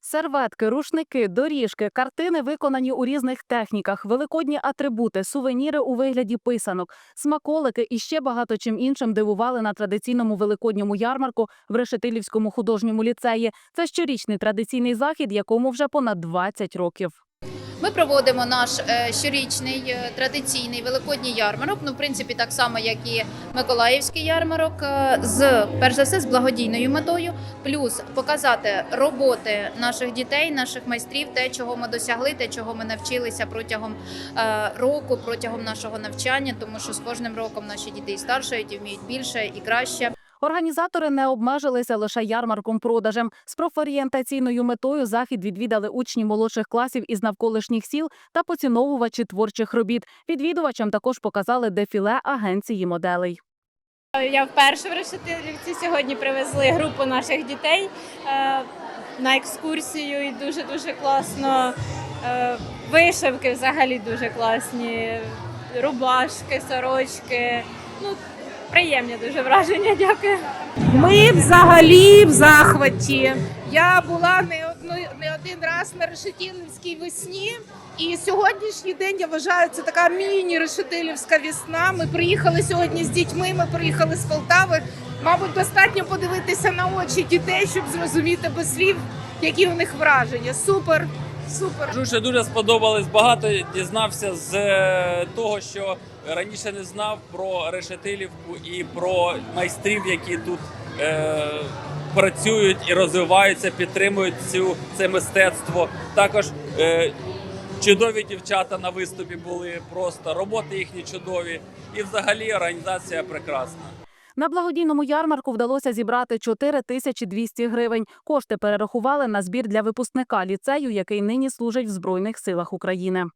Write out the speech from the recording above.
Серветки, рушники, доріжки, картини виконані у різних техніках, великодні атрибути, сувеніри у вигляді писанок, смаколики і ще багато чим іншим дивували на традиційному великодньому ярмарку в Решетилівському художньому ліцеї. Це щорічний традиційний захід, якому вже понад 20 років. Ми проводимо наш е, щорічний е, традиційний великодній ярмарок. Ну, в принципі, так само, як і Миколаївський ярмарок, е, з перш за все з благодійною метою, плюс показати роботи наших дітей, наших майстрів, те, чого ми досягли, те, чого ми навчилися протягом року, протягом нашого навчання, тому що з кожним роком наші діти і старшають, і вміють більше і краще. Організатори не обмежилися лише ярмарком продажем. З профорієнтаційною метою захід відвідали учні молодших класів із навколишніх сіл та поціновувачі творчих робіт. Відвідувачам також показали дефіле агенції моделей. Я вперше в Решетилівці сьогодні привезли групу наших дітей е, на екскурсію і дуже дуже класно. Е, Вишивки взагалі дуже класні, рубашки, сорочки. Ну, приємні дуже враження, дякую. Ми взагалі в захваті. Я була не одну не один раз на Решетилівській весні, і сьогоднішній день я вважаю це така міні-решетилівська весна. Ми приїхали сьогодні з дітьми. Ми приїхали з Полтави. Мабуть, достатньо подивитися на очі дітей, щоб зрозуміти без слів, які у них враження. Супер, супер. Дуже дуже сподобалось. Багато дізнався з е, того, що раніше не знав про Решетилівку і про майстрів, які тут е, працюють і розвиваються, підтримують цю це мистецтво. Також е, чудові дівчата на виступі були просто роботи їхні чудові, і взагалі організація прекрасна. На благодійному ярмарку вдалося зібрати 4200 гривень. Кошти перерахували на збір для випускника ліцею, який нині служить в Збройних силах України.